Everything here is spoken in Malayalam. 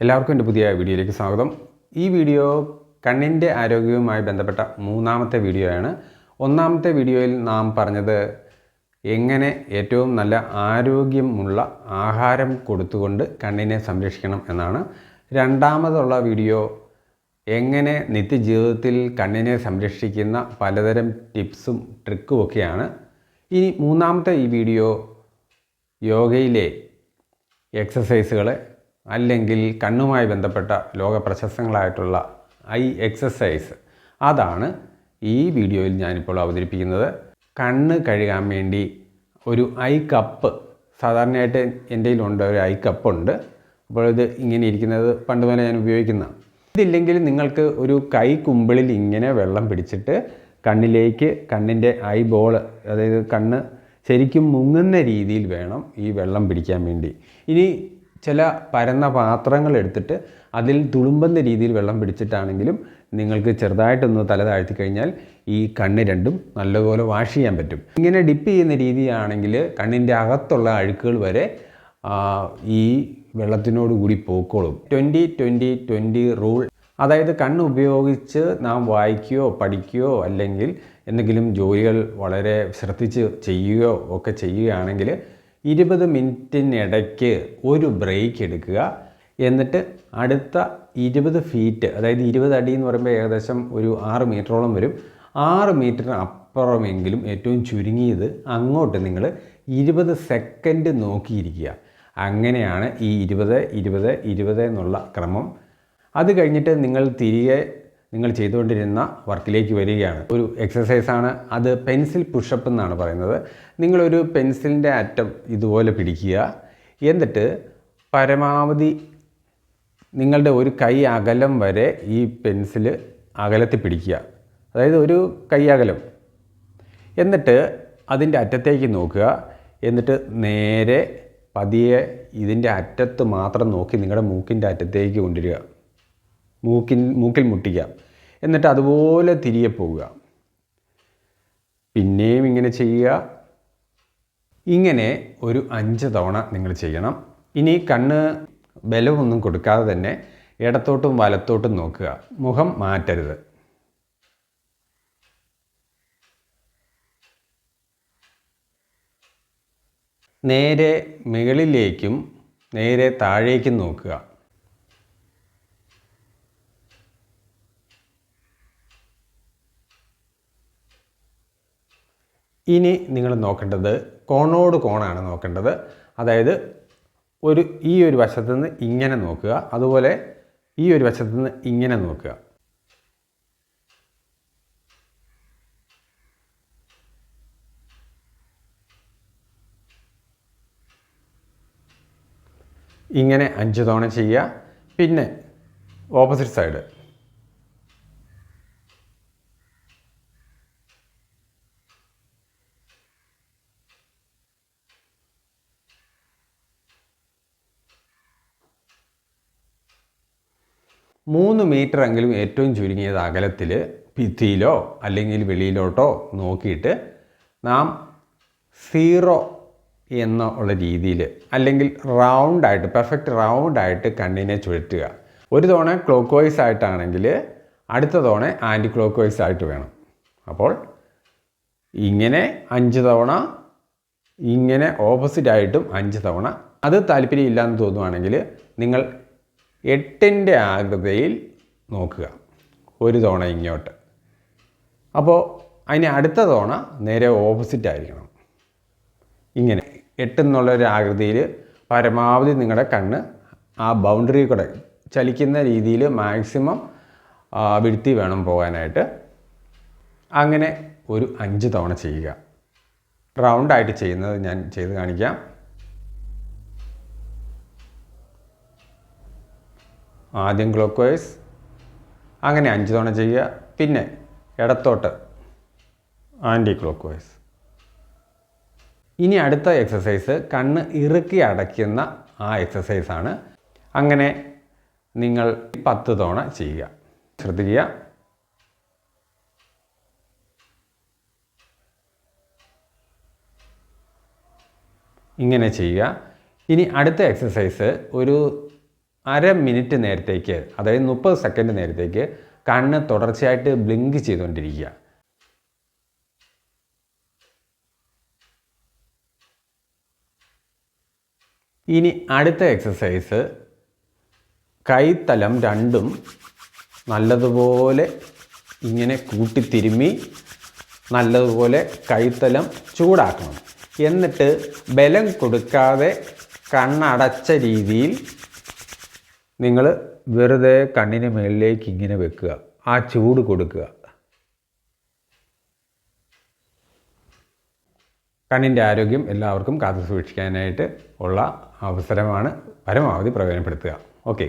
എല്ലാവർക്കും എന്റെ പുതിയ വീഡിയോയിലേക്ക് സ്വാഗതം. ഈ വീഡിയോ കണ്ണിന്റെ ആരോഗ്യവുമായി ബന്ധപ്പെട്ട മൂന്നാമത്തെ വീഡിയോയാണ് ഒന്നാമത്തെ വീഡിയോയിൽ നാം പറഞ്ഞത് എങ്ങനെ ഏറ്റവും നല്ല ആരോഗ്യമുള്ള ആഹാരം കൊടുത്തുകൊണ്ട് കണ്ണിനെ സംരക്ഷിക്കണം എന്നാണ്. രണ്ടാമതുള്ള വീഡിയോ എങ്ങനെ നിത്യജീവിതത്തിൽ കണ്ണിനെ സംരക്ഷിക്കുന്ന പലതരം ടിപ്സും ട്രിക്കും ഒക്കെയാണ്. ഇനി മൂന്നാമത്തെ ഈ വീഡിയോ യോഗയിലെ എക്സസൈസുകൾ അല്ലെങ്കിൽ കണ്ണുമായി ബന്ധപ്പെട്ട ലോക പ്രശസ്തങ്ങളായിട്ടുള്ള ഐ എക്സസൈസ്. അതാണ് ഈ വീഡിയോയിൽ ഞാനിപ്പോൾ അവതരിപ്പിക്കുന്നത്. കണ്ണ് കഴുകാൻ വേണ്ടി ഒരു ഐ കപ്പ് സാധാരണയായിട്ട് എന്റെ കയ്യിലുണ്ട് ഒരു ഐ കപ്പുണ്ട് അപ്പോൾ ഇത് ഇങ്ങനെ ഇരിക്കുന്നത് പണ്ട് മുതലേ ഞാൻ ഉപയോഗിക്കുന്ന. ഇതില്ലെങ്കിൽ നിങ്ങൾക്ക് ഒരു കൈ കുമ്പിളിൽ ഇങ്ങനെ വെള്ളം പിടിച്ചിട്ട് കണ്ണിലേക്ക് കണ്ണിന്റെ ഐ ബോൾ അതായത് കണ്ണ് ശരിക്കും മുങ്ങുന്ന രീതിയിൽ വേണം ഈ വെള്ളം പിടിക്കാൻ വേണ്ടി. ഇനി ചില പരന്ന പാത്രങ്ങൾ എടുത്തിട്ട് അതിൽ തുളുമ്പുന്ന രീതിയിൽ വെള്ളം പിടിച്ചിട്ടാണെങ്കിലും നിങ്ങൾക്ക് ചെറുതായിട്ടൊന്ന് തല താഴ്ത്തി കഴിഞ്ഞാൽ ഈ കണ്ണ് രണ്ടും നല്ലപോലെ വാഷ് ചെയ്യാൻ പറ്റും. ഇങ്ങനെ ഡിപ്പ് ചെയ്യുന്ന രീതിയാണെങ്കിൽ കണ്ണിന്റെ അകത്തുള്ള അഴുക്കുകൾ വരെ ഈ വെള്ളത്തിനോട് കൂടി പോക്കോളും. Twenty twenty twenty rule. അതായത് കണ്ണ് ഉപയോഗിച്ച് നാം വായിക്കുകയോ പഠിക്കുകയോ അല്ലെങ്കിൽ എന്തെങ്കിലും ജോലികൾ വളരെ ശ്രദ്ധിച്ച് ചെയ്യുകയോ ഒക്കെ ചെയ്യുകയാണെങ്കിൽ ഇരുപത് മിനിറ്റിനിടയ്ക്ക് ഒരു ബ്രേക്ക് എടുക്കുക. എന്നിട്ട് അടുത്ത ഇരുപത് ഫീറ്റ് അതായത് ഇരുപത് അടി എന്ന് പറയുമ്പോൾ ഏകദേശം ഒരു ആറ് മീറ്ററോളം വരും. ആറ് മീറ്ററിന് അപ്പുറമെങ്കിലും ഏറ്റവും ചുരുങ്ങിയത് അങ്ങോട്ട് നിങ്ങൾ ഇരുപത് സെക്കൻഡ് നോക്കിയിരിക്കുക. അങ്ങനെയാണ് ഈ ഇരുപത് ഇരുപത് ഇരുപത് എന്നുള്ള ക്രമം. അത് കഴിഞ്ഞിട്ട് നിങ്ങൾ തിരികെ നിങ്ങൾ ചെയ്തുകൊണ്ടിരുന്ന വർക്കിലേക്ക് വരികയാണ്. ഒരു എക്സസൈസാണ് അത് പെൻസിൽ പുഷപ്പ് എന്നാണ് പറയുന്നത്. നിങ്ങളൊരു പെൻസിലിന്റെ അറ്റം ഇതുപോലെ പിടിക്കുക. എന്നിട്ട് പരമാവധി നിങ്ങളുടെ ഒരു കൈ അകലം വരെ ഈ പെൻസിൽ അകലത്തിൽ പിടിക്കുക. അതായത് ഒരു കൈ അകലം. എന്നിട്ട് അതിന്റെ അറ്റത്തേക്ക് നോക്കുക. എന്നിട്ട് നേരെ പതിയെ ഇതിന്റെ അറ്റത്ത് മാത്രം നോക്കി നിങ്ങളുടെ മൂക്കിന്റെ അറ്റത്തേക്ക് കൊണ്ടുവരിക. മൂക്കിൻ മൂക്കിൽ മുട്ടിക്കുക. എന്നിട്ട് അതുപോലെ തിരികെ പോവുക. പിന്നെയും ഇങ്ങനെ ചെയ്യുക. ഇങ്ങനെ ഒരു അഞ്ച് തവണ നിങ്ങൾ ചെയ്യണം. ഇനി കണ്ണ് ബലമൊന്നും കൊടുക്കാതെ തന്നെ ഇടത്തോട്ടും വലത്തോട്ടും നോക്കുക. മുഖം മാറ്റരുത്. നേരെ മുകളിലേക്കും നേരെ താഴേക്കും നോക്കുക. ഇനി നിങ്ങൾ നോക്കേണ്ടത് കോണോട് കോണാണ് നോക്കേണ്ടത്. അതായത് ഒരു ഈ ഒരു വശത്തു നിന്ന് ഇങ്ങനെ നോക്കുക. അതുപോലെ ഈ ഒരു വശത്തു നിന്ന് ഇങ്ങനെ നോക്കുക. ഇങ്ങനെ അഞ്ച് തവണ ചെയ്യുക. പിന്നെ ഓപ്പോസിറ്റ് സൈഡ്. മൂന്ന് മീറ്റർ എങ്കിലും ഏറ്റവും ചുരുങ്ങിയത് അകലത്തിൽ ഭിത്തിയിലോ അല്ലെങ്കിൽ വെളിയിലോട്ടോ നോക്കിയിട്ട് നാം സീറോ എന്നുള്ള രീതിയിൽ അല്ലെങ്കിൽ റൗണ്ടായിട്ട് പെർഫെക്റ്റ് റൗണ്ടായിട്ട് കണ്ണിനെ ചുഴറ്റുക. ഒരു തവണ ക്ലോക്ക് വൈസ് ആയിട്ടാണെങ്കിൽ അടുത്ത തവണ ആന്റി ക്ലോക്ക് വൈസ് ആയിട്ട് വേണം. അപ്പോൾ ഇങ്ങനെ അഞ്ച് തവണ ഇങ്ങനെ ഓപ്പോസിറ്റ് ആയിട്ടും അഞ്ച് തവണ. അത് താല്പര്യം എന്ന് തോന്നുവാണെങ്കിൽ നിങ്ങൾ എട്ടിന്റെ ആകൃതിയിൽ നോക്കുക. ഒരു തവണ ഇങ്ങോട്ട്. അപ്പോൾ അതിന് അടുത്ത തവണ നേരെ ഓപ്പോസിറ്റ് ആയിരിക്കണം. ഇങ്ങനെ. എട്ടെന്നുള്ള ഒരു ആകൃതിയിൽ പരമാവധി നിങ്ങളുടെ കണ്ണ് ആ ബൗണ്ടറി കൂടെ ചലിക്കുന്ന രീതിയിൽ മാക്സിമം വിടുത്തി വേണം പോകാനായിട്ട്. അങ്ങനെ ഒരു അഞ്ച് തവണ ചെയ്യുക. റൗണ്ടായിട്ട് ചെയ്യുന്നത് ഞാൻ ചെയ്ത് കാണിക്കാം. ആദ്യം ക്ലോക്ക് വൈസ് അങ്ങനെ അഞ്ച് തവണ ചെയ്യുക പിന്നെ ഇടത്തോട്ട് ആന്റി ക്ലോക്ക് വൈസ്. ഇനി അടുത്ത എക്സസൈസ് കണ്ണ് ഇറുക്കി അടയ്ക്കുന്ന ആ എക്സസൈസാണ് അങ്ങനെ നിങ്ങൾ പത്ത് തവണ ചെയ്യുക. ശ്രദ്ധിക്കുക. ഇങ്ങനെ ചെയ്യുക. ഇനി അടുത്ത എക്സസൈസ് ഒരു അര മിനിറ്റ് നേരത്തേക്ക് അതായത് മുപ്പത് സെക്കൻഡ് നേരത്തേക്ക് കണ്ണ് തുടർച്ചയായിട്ട് ബ്ലിങ്ക് ചെയ്തുകൊണ്ടിരിക്കുക. ഇനി അടുത്ത എക്സസൈസ് കൈത്തലം രണ്ടും നല്ലതുപോലെ ഇങ്ങനെ കൂട്ടിത്തിരുമ്മി നല്ലതുപോലെ കൈത്തലം ചൂടാക്കണം. എന്നിട്ട് ബലം കൊടുക്കാതെ കണ്ണടച്ച രീതിയിൽ നിങ്ങൾ വെറുതെ കണ്ണിന് മേളിലേക്ക് ഇങ്ങനെ വെക്കുക. ആ ചൂട് കൊടുക്കുക. കണ്ണിന്റെ ആരോഗ്യം എല്ലാവർക്കും കാത്തു സൂക്ഷിക്കാനായിട്ട് ഉള്ള അവസരമാണ് പരമാവധി പ്രയോജനപ്പെടുത്തുക. ഓക്കെ.